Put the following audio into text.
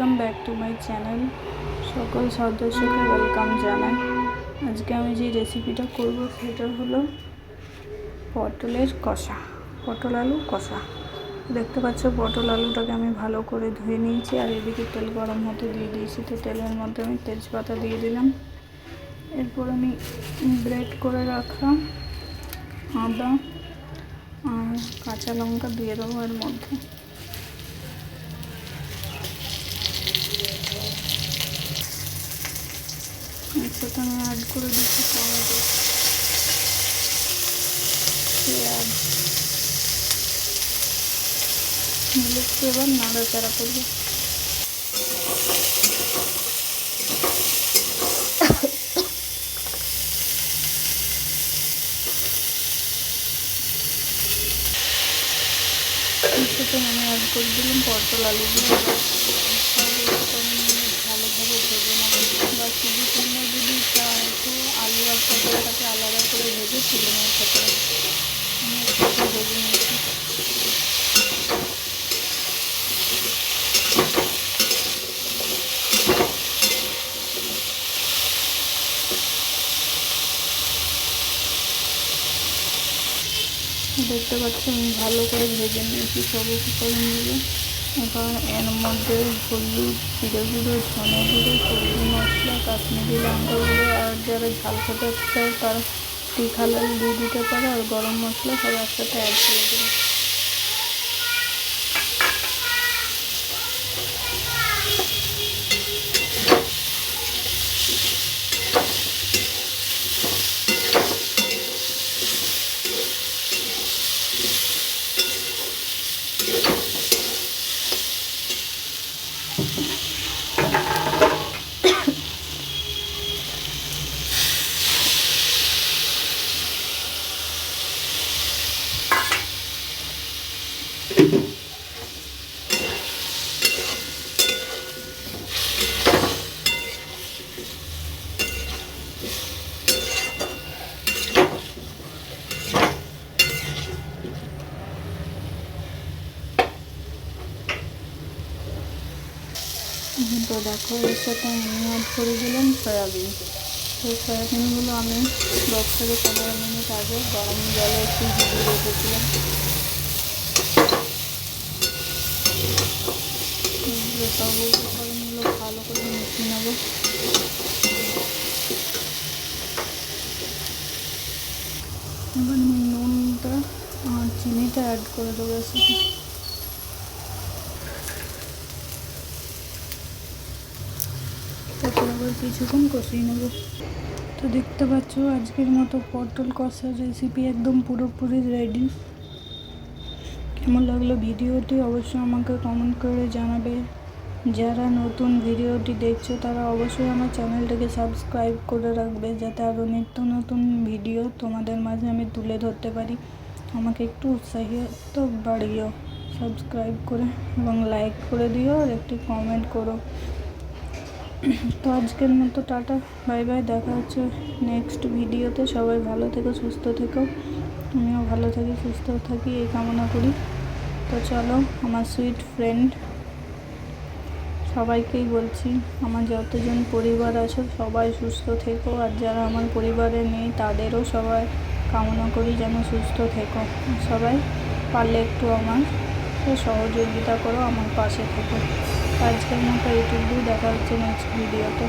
Welcome back to my channel সকল সদস্যকে welcome জানাই। আজকে আমি যে রেসিপিটা করব, সেটা হলো পটলের কষা, পটল আলু কষা। দেখতে পাচ্ছ, পটল আলুটাকে আমি ভালো করে ধুয়ে নিয়েছি, আর এদিকে তেল গরম হতে দিয়ে দিয়েছি। তো তেলের মধ্যে আমি তেজপাতা দিয়ে দিলাম। এরপর আমি ব্রেড করে রাখলাম আদা আর কাঁচা লঙ্কা দিয়ে দেবো এর মধ্যে। অ্যাড করে দিচ্ছি টমেটো পেঁয়াজ এবার নাড়াচাড়া করব। আমি অ্যাড করে দিলাম, পটল আলুগুলো ভালোভাবে ভেজে নেব। বা শুধু তোমরা যদি চাও তো আলু আর পটলটাকে আলাদা করে ভেজে তুলে নেওয়া থাকে আমি একসাথে ভেজে নিয়েছি দেখতে পাচ্ছি, আমি ভালো করে ভেজে নিয়েছি সব উপকরণগুলো কারণ এর মধ্যে হলুদ, জিরে গুঁড়ো, ধনে গুঁড়ো, সবজি মশলা, কাশ্মীরি লঙ্কা গুঁড়ো, আর যারা ঝাল খেতে চায় তারা তীখা লাল দিয়ে দিতে পারে, আর গরম মশলা সব একসাথে অ্যাড করে দেবে তো দেখো, এর সাথে আমি অ্যাড করে দিলাম সয়াবিন। সেই সয়াবিনগুলো আমি দশ থেকে পনেরো মিনিট আগে গরম জলে একটু ভিজিয়ে রেখেছিলাম। সব ভালো করে মিশিয়ে নেব। এবার নুনটা আর চিনিটা অ্যাড করে দেবো তারপর আবার কিছুক্ষণ কষিয়ে নেব। তো দেখতে পাচ্ছ, আজকের মতো পটল কষার রেসিপি একদম পুরোপুরি রেডি কেমন লাগল ভিডিওটি অবশ্যই আমাকে কমেন্ট করে জানাবে। যারা নতুন ভিডিওটি দেখছ, তারা অবশ্যই আমার চ্যানেলটাকে সাবস্ক্রাইব করে রাখবে, যাতে আরও নিত্য নতুন ভিডিও তোমাদের মাঝে আমি তুলে ধরতে পারি। আমাকে একটু উৎসাহিত বাড়িও। সাবস্ক্রাইব করে এবং লাইক করে দিও আর একটি কমেন্ট করো। তো আজকের মতো টাটা, বাই বাই, দেখা হচ্ছে নেক্সট ভিডিওতে সবাই ভালো থেকো, সুস্থ থেকো। আমিও ভালো থাকি, সুস্থ থাকি, এই কামনা করি। তো চলো, আমার সুইট ফ্রেন্ড সবাইকেই বলছি, আমার যতজন পরিবার আছে, সবাই সুস্থ থেকো। আর যারা আমার পরিবারে নেই, তাদেরও সবাই কামনা করি যেন সুস্থ থেকো। সবাই পারলে একটু আমার সহযোগিতা করো, আমার পাশে থেকো। আজকের মতো এইটুকু দেখা হচ্ছে নেক্সট ভিডিওতে